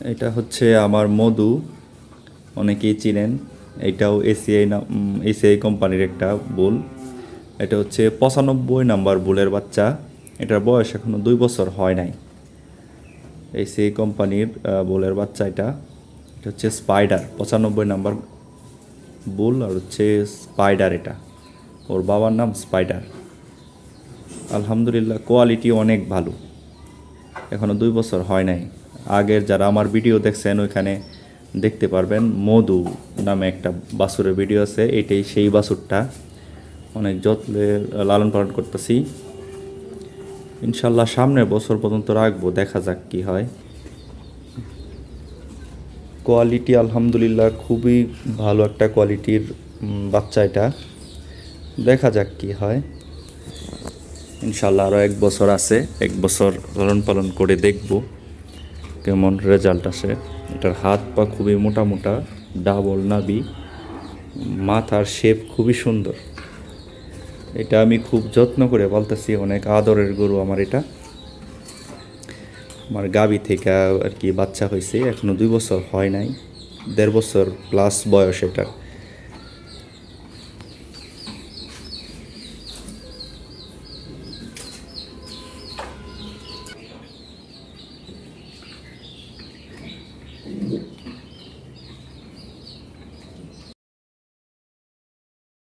এটা হচ্ছে আমার মধু। অনেকেই চিনেন। এটাও এসিআই এসিআই কোম্পানির একটা বুল। এটা হচ্ছে পঁচানব্বই নাম্বার বুলের বাচ্চা। এটার বয়স এখনও দুই বছর হয় নাই। এসিআই কোম্পানির বুলের বাচ্চা এটা। এটা হচ্ছে স্পাইডার, পঁচানব্বই নাম্বার বুল আর হচ্ছে স্পাইডার এটা। ওর বাবার নাম স্পাইডার। আলহামদুলিল্লাহ কোয়ালিটি অনেক ভালো। এখনও দুই বছর হয় নাই। আগের যারা আমার ভিডিও দেখছেন, ওইখানে দেখতে পারবেন মধু নামে একটা বাছুরের ভিডিও আছে। এটাই সেই বাছুরটা অনেক যত্নে লালন পালন করতেছি। ইনশাল্লাহ সামনের বছর পর্যন্ত রাখব, দেখা যাক কি হয়। কোয়ালিটি আলহামদুলিল্লাহ খুবই ভালো একটা কোয়ালিটির বাচ্চা এটা। দেখা যাক কি হয়। ইনশাল্লাহ আরও এক বছর আছে, এক বছর লালন পালন করে দেখব। কেমন রেজাল্ট আসে। এটার হাত পা খুবই মোটা মোটা ডাবল নাবি মাথার শেপ খুবই সুন্দর। এটা আমি খুব যত্ন করে বলতেছি, অনেক আদরের গরু আমার এটা। আমার গাবি থেকে আর কি বাচ্চা হয়েছে, এখনও দুই বছর হয় নাই, দেড় বছর প্লাস বয়স এটার।